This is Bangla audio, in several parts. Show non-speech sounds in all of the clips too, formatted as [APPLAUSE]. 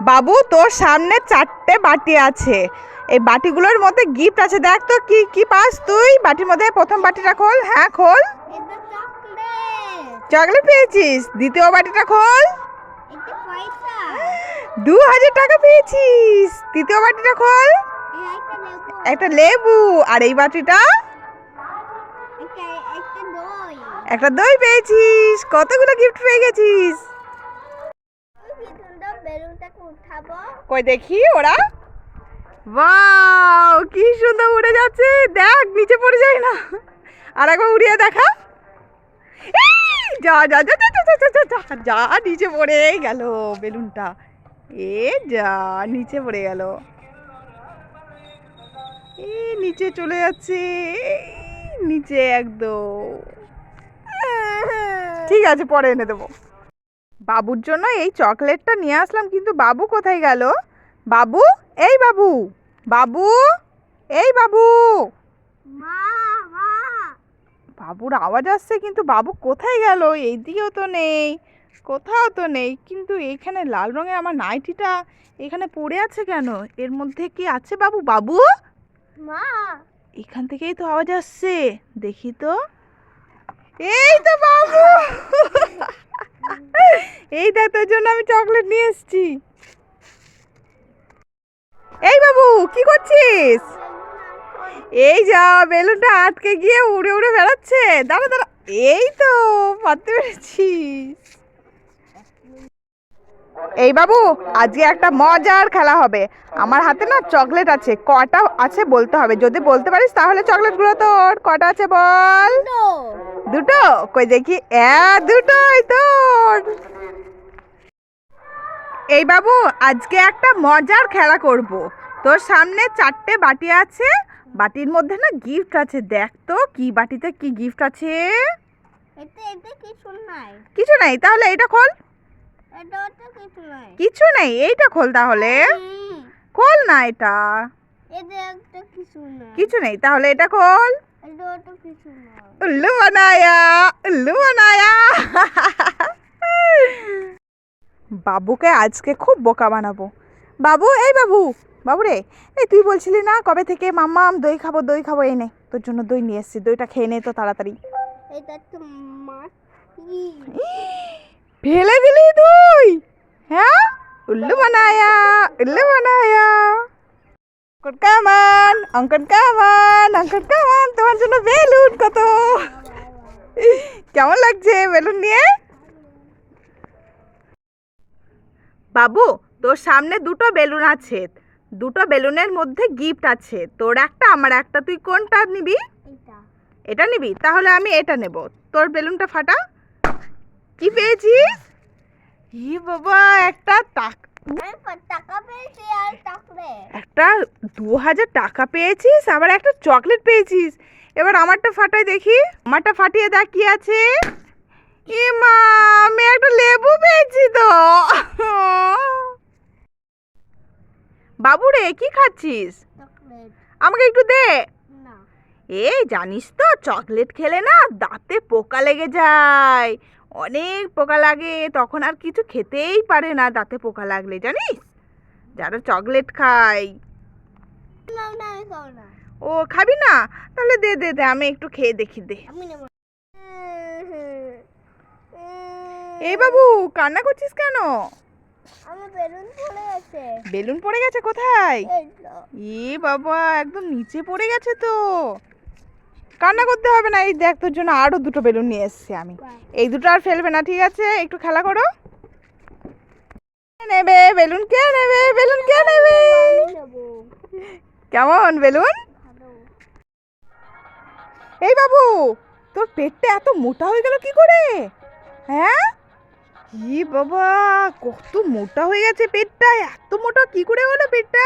বাবু তোর সামনে চারটে বাটি আছে। এই বাটিগুলোর মধ্যে গিফট আছে। দেখ তো কি কি পাস তুই? বাটির মধ্যে প্রথম বাটিটা খোল। হ্যাঁ খোল। চকলেট। পেয়েছিস? দ্বিতীয় বাটিটা খোল। দু হাজার টাকা পেয়েছিস। তৃতীয় বাটিটা খোল। একটা লেবু। আর এই বাটিটা? একটা দই। পেয়েছিস। কতগুলো গিফট পেয়ে গেছিস? কই দেখি ওরা? ওয়াও কি সুন্দর উড়ে যাচ্ছে। দেখ নিচে পড়ে যায় না। আর একবার উড়িয়ে দেখা। যা যা যা যা যা যা, যা, যা, নিচে পড়ে গেল বেলুনটা। এ যা নিচে পড়ে গেল। এ নিচে চলে যাচ্ছে। নিচে একদম। ঠিক আছে পরে এনে দেবো। বাবুর জন্য এই চকলেটটা নিয়ে আসলাম কিন্তু বাবু কোথায় গেল? বাবু? এই বাবু! বাবু? এই বাবু! বাবুর আওয়াজ আসছে কিন্তু বাবু কোথায় গেল? এইদিকেও তো নেই কোথাও তো নেই কিন্তু এইখানে লাল রঙের আমার নাইটিটা এখানে পড়ে আছে কেন? এর মধ্যে কি আছে বাবু? বাবু? মা! এখান থেকেই তো আওয়াজ আসছে দেখি তো। এই তো বাবু! এই দেখ, তোর জন্য আমি চকলেট নিয়ে এসেছি। এই বাবু, কি করছিস? এই যা, বেলুনটা আটকে গিয়ে উড়ে উড়ে বেড়াচ্ছে। দাঁড়া দাঁড়া, এই তো পারতে পেরেছিস। এই বাবু, আজকে একটা মজার খেলা হবে। আমার হাতে না চকলেট আছে, কটা আছে বলতে হবে। যদি বলতে পারিস তাহলে চকলেটগুলো তোর, কটা আছে বল? দুটো? কই দেখি। এ দুটোই তোর। এই বাবু আজকে একটা মজার খেলা করব। তোর সামনে চারটে বাটি আছে। বাটির মধ্যে না গিফট আছে। দেখ তো কি বাটিতে কি গিফট আছে? কিছু নাই। তাহলে এটা খোল। কিছু নাই। এইটা খোল তাহলে। খোল না এটা। কিছু নেই? তাহলে এটা খোল। উল্লু বানায়া উল্লু বানায়া বাবুকে আজকে খুব বোকা বানাবো। বাবু এই বাবু বাবু রে এই তুই বলছিলি না কবে থেকে মাম্মাম দই খাব দই খাব এনে তোর জন্য দই নিয়ে এসেছি দইটা খেয়ে নে তো তাড়াতাড়ি। [GASPS] ফেলে দিলি তুই হ্যাঁ? উল্লু বানায়া উল্লু বানায়া অঙ্কন কামান অঙ্কন কামান অঙ্কন কামান তোমার জন্য বেলুন কত? কেমন লাগছে বেলুন নিয়ে? বাবু তোর সামনে দুটো বেলুন আছে। দুটো বেলুনের মধ্যে গিফট আছে। তোর একটা আমার একটা তুই কোনটা নিবি? এটা। এটা নিবি? তাহলে আমি এটা নেব। তোর বেলুনটা ফাটা। কি পেয়েছিস? ই বাবা একটা টাক একটা দু হাজার টাকা পেয়েছিস আবার একটা চকলেট পেয়েছিস। এবার আমারটা ফাটাই দেখি। আমারটা ফাটিয়ে দেখ কি আছে। এ মা আমি একটা লেবু পেয়েছি তো। বাবু রে কি খাচ্ছিস? আমাকে একটু দে। না। এই জানিস তো চকলেট খেলে না দাঁতে পোকা লেগে যায়। অনেক পোকা লাগে তখন আর কিছু খেতেই পারে না দাঁতে পোকা লাগলে জানিস? যারা চকলেট খায় না। ও খাবি না? তাহলে দে দে দে আমি একটু খেয়ে দেখি দে। এই বাবু কান্না করছিস কেন? বেলুন পড়ে গেছে। কোথায়? এ বাবা একদম নিচে পড়ে গেছে তো। কান্না করতে হবে না। এই দেখ তোর জন্য আরও দুটো বেলুন নিয়ে এসেছি আমি। এই দুটো আর ফেলবে না ঠিক আছে? একটু খেলা করো। কে নেবে? বেলুন কে নেবে? বেলুন কে নেবে? কেমন বেলুন? এই বাবু তোর পেটটা এত মোটা হয়ে গেল কি করে? হ্যাঁ? ই বাবা কত মোটা হয়ে গেছে পেটটা এত মোটা কি করে হলো পেটটা?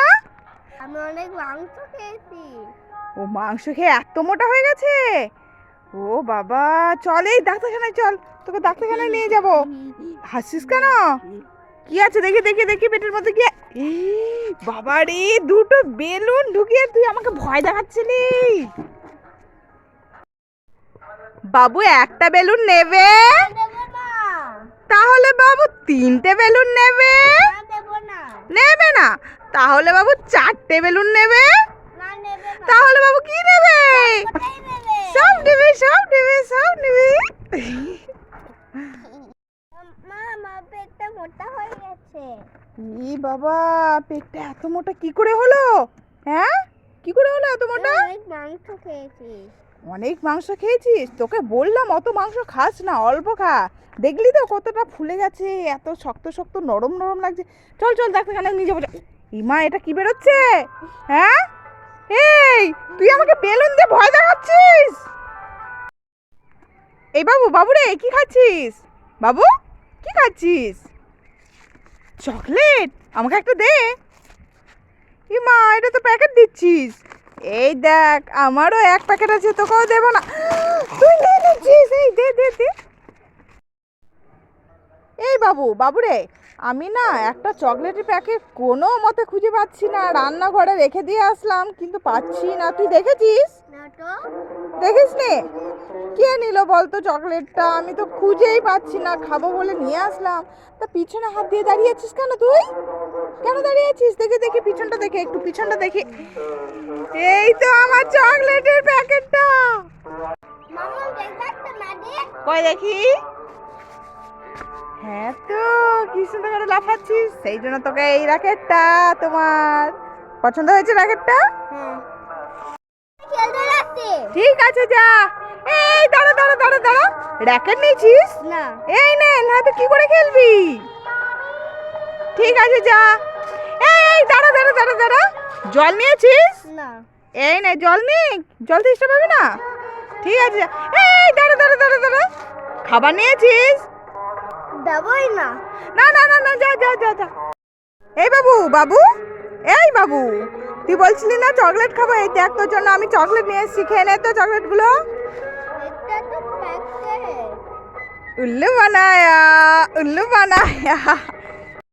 আমি অনেক মাংস খেয়েছি। ও মাংস খেয়ে এত মোটা হয়ে গেছে? ও বাবা চল এই ডাক্তারখানায় চল তোকে ডাক্তারখানায় নিয়ে যাব। হাসিস কেন? কি আছে? দেখি দেখি দেখি পেটের মধ্যে কি বাবা রে দুটো বেলুন ঢুকিয়ে তুই আমাকে ভয় দেখাচ্ছিলি। বাবু একটা বেলুন নেবে? তাহলে বাবু তিনটে বেলুন নেবে? নেবে না? তাহলে বাবু চারটে বেলুন নেবে? নেবে তাহলে বাবু কি নেবে? সব নেবে সব নেবে সব নেবে। মা পেটটা মোটা হয়ে গেছে। ই বাবা পেটটা এত মোটা কি করে হলো? হ্যাঁ? কি করে হলো এত মোটা? অনেক মাংস খেয়েছি অনেক মাংস খেয়েছিস? তোকে বললাম অত মাংস খাস না অল্প খা। দেখলি তো কতটা ফুলে গেছে এত শক্ত শক্ত নরম নরম লাগছে। চল চল ডাক্তারখানে নিয়ে যাব। ইমা, এটা কি বেরোচ্ছে? হ্যাঁ? এই, তুই আমাকে বেলুন দিয়ে ভয় দেখাচ্ছিস? এই বাবু বাবু রে কি খাচ্ছিস? বাবু, কি খাচ্ছিস? চকলেট, আমাকে একটা দে। ইমা, এটা তো প্যাকেট দিচ্ছিস। এই দেখ, আমারও এক প্যাকেট আছে, তোকেও দেবো না। তুই নিয়ে নিচ্ছিস, এই দে দে দে। এই বাবু বাবু রে আমি না একটা চকলেটের প্যাকেট কোনো মতে খুঁজে পাচ্ছি না। রান্নাঘরে রেখে দিয়ে আসলাম কিন্তু পাচ্ছি না। তুই দেখেছিস? দেখিস নে কে নিল বলতো চকলেটটা? আমি তো খুঁজেই পাচ্ছি না খাব বলে নিয়ে আসলাম। তা পিছনে হাত দিয়ে দাঁড়িয়ে আছিস কেন তুই? কেন দাঁড়িয়ে আছিস দেখে দেখে পিছনটা দেখে একটু পিছনটা দেখে। এই তো আমার চকলেটের প্যাকেটটা। কই দেখি? হ্যাঁ তো কি সুন্দর করে লাফাচ্ছিস? সেই জন্য তোকে এই র্যাকেটটা তোমার পছন্দ হয়েছে র্যাকেটটা ঠিক আছে যা। এই দাঁড়া দাঁড়া দাঁড়া দাঁড়া। র্যাকেট নিয়েছিস? না। এই নে না তো কি করে খেলবি? ঠিক আছে যা। এই দাঁড়া দাঁড়া দাঁড়া দাঁড়া। জল নিয়েছিস? না। এই নে জল নে জল তেষ্টা পাবি না? ঠিক আছে যা। এই দাঁড়া দাঁড়া দাঁড়া দাঁড়া। খাবার নিয়েছিস? দেবই না। না না না না যা যা যা যা। এই বাবু বাবু এই বাবু তুই বলছিলি না চকলেট খাব? এই দেখ তোর জন্য আমি চকলেট নিয়ে এসেছি খেয়ে নে তো চকলেটগুলো। উল্লু বানায়া উল্লু বানায়া।